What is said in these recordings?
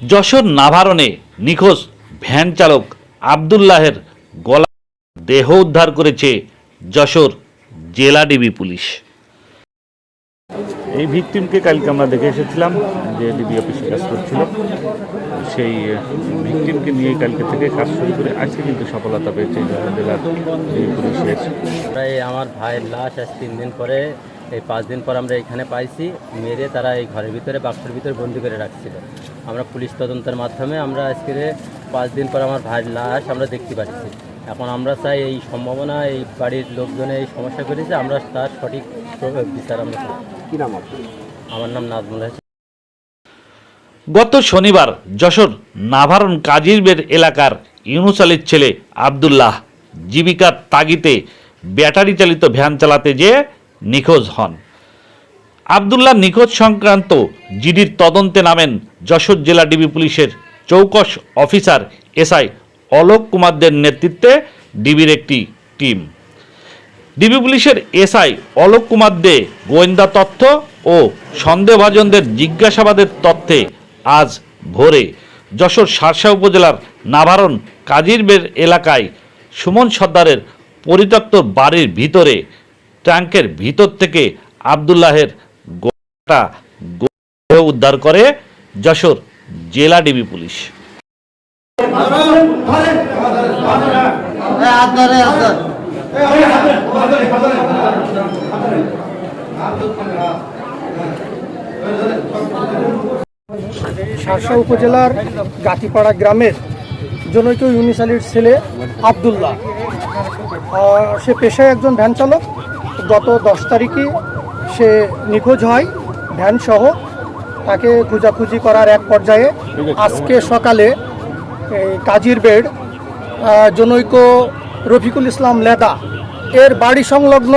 যশোর নাভারণে নিখোঁজ ভ্যান চালক আবদুল্লাহের গলা দেহ উদ্ধার করেছে যশোর জেলা ডিবি পুলিশ। এই ভিকটিমকে কালকে আমরা দেখে এসেছিলাম যে ডিবি অফিসে কাজ করছিল। সেই ভিকটিমকে নিয়ে কালকে থেকে কাজ শুরু করে আজকে কিন্তু সফলতা পেয়েছে জেলার ডিবি পুলিশের। প্রায় আমার ভাইয়ের লাশ আজ তিন দিন পরে এই পাঁচ দিন পর আমরা এখানে পাইছি মেরে তারা এই ঘরের ভিতরে বাক্সের ভিতরে বন্দি করে রাখছিল। আমরা পুলিশ তদন্তের মাধ্যমে আমরা আজকে পাঁচ দিন পর আমার ভাইয়ের লাশ আমরা দেখতে পাচ্ছি। এখন আমরা চাই এই সম্ভাবনা এই বাড়ির লোকজনে এই সমস্যা করেছে আমরা তার সঠিক বিচার আমরা। কি নাম আমার নাম নাজমুল হাসান। গত শনিবার যশোর নাভারণ কাজিরবের এলাকার ইউনুস আলীর ছেলে আবদুল্লাহ জীবিকার তাগিতে ব্যাটারি চালিত ভ্যান চালাতে যেয়ে নিখোঁজ হন। আবদুল্লাহ নিখোঁজ সংক্রান্ত জিডির তদন্তে নামেন যশোর জেলা ডিবি পুলিশের চৌকস অফিসার এসআই অলোক কুমারদের নেতৃত্বে ডিবির একটি টিম ডিবি পুলিশের এসআই অলোক কুমার দে গোয়েন্দা তথ্য ও সন্দেহভাজনদের জিজ্ঞাসাবাদের তথ্যে আজ ভোরে যশোর সারসা উপজেলার নাভারণ কাজিরবের এলাকায় সুমন সর্দারের পরিত্যক্ত বাড়ির ভিতরে ট্যাঙ্কের ভিতর থেকে আবদুল্লাহের গোটা উদ্ধার করে যশোর জেলা ডিবি পুলিশ শার্শা উপজেলার গাতিপাড়া গ্রামের জনৈক ইউনিস আলীর ছেলে আবদুল্লাহ। সে পেশায় একজন ভ্যান চালক। গত দশ তারিখে সে নিখোঁজ হয় ভ্যান সহ তাকে খোঁজাখুঁজি করার এক পর্যায়ে আজকে সকালে কাজীর বেড জনৈক রফিকুল ইসলাম লেদা। এর বাড়ি সংলগ্ন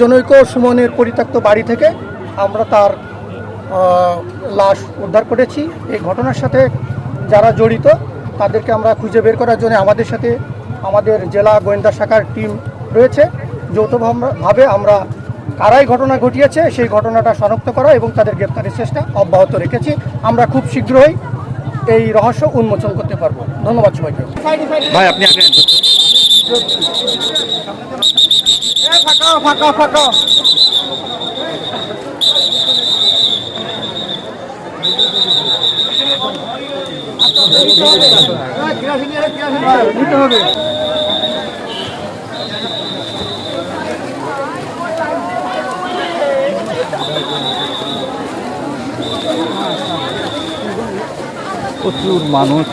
জনৈক সুমনের পরিত্যক্ত বাড়ি থেকে আমরা তার লাশ উদ্ধার করেছি। এই ঘটনার সাথে যারা জড়িত, তাদেরকে আমরা খুঁজে বের করার জন্য আমাদের সাথে আমাদের জেলা গোয়েন্দা শাখার টিম রয়েছে। যৌথভাবে আমরা কারাই ঘটনা ঘটিয়েছে, সেই ঘটনাটা শনাক্ত করা এবং তাদের গ্রেপ্তারের চেষ্টা অব্যাহত রেখেছি। আমরা খুব শীঘ্রই এই রহস্য উন্মোচন করতে পারব। ধন্যবাদ সবাইকে। ভাই আপনি আগে ফাঁকা ফাঁকা ফাঁকা। প্রচুর মানুষ।